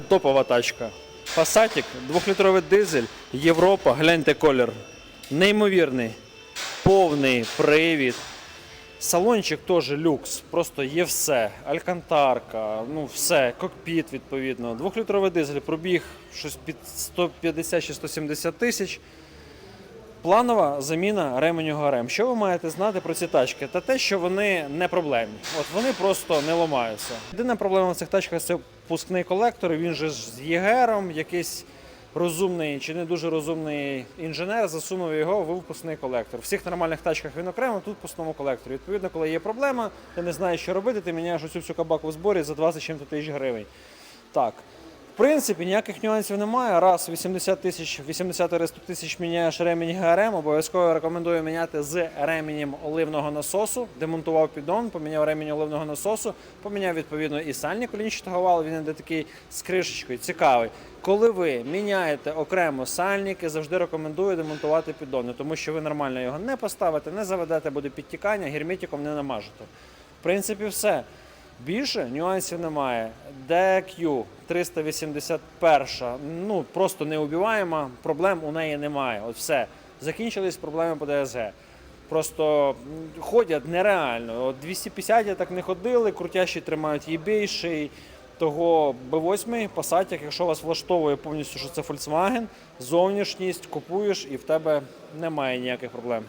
Топова тачка. Пасатік, 2-літровий дизель, Європа, гляньте колір. Неймовірний. Повний привід. Салончик теж люкс, просто є все. Алькантарка, ну все, кокпіт відповідно. Двохлітровий дизель, пробіг щось під 150 чи 170 тисяч. Планова заміна ременю ГРМ. Що ви маєте знати про ці тачки? Та те, що вони не проблемні. От вони просто не ламаються. Єдина проблема в цих тачках це пускний колектор. Він же з ЄГРом, якийсь розумний чи не дуже розумний інженер засунув його в випускний колектор. В всіх нормальних тачках він окремо, тут в пустому колекторі. Відповідно, коли є проблема, ти не знаєш, що робити, ти міняєш оцю всю кабаку в зборі за 20 чим-то тисяч гривень. Так. Принципі, ніяких нюансів немає. Раз 80 тисяч, 80 100 тисяч міняєш ремінь ГРМ, обов'язково рекомендую міняти з ременем оливного насосу. Демонтував піддон, поміняв ремінь оливного насосу, поміняв відповідно і сальник колінчатого валу. Він іде такий з кришечкою, цікавий. Коли ви міняєте окремо сальники, завжди рекомендую демонтувати піддони, тому що ви нормально його не поставите, не заведете, буде підтікання, герметиком не намажете. В принципі, все. Більше нюансів немає. DQ 381, ну просто неубиваєма, проблем у неї немає. От все. Закінчились проблеми по ДСГ. Просто ходять нереально. От 250 я так не ходили, крутящі тримають їбейший. Того B8 Passat, якщо вас влаштовує повністю, що це Volkswagen, зовнішність купуєш і в тебе немає ніяких проблем.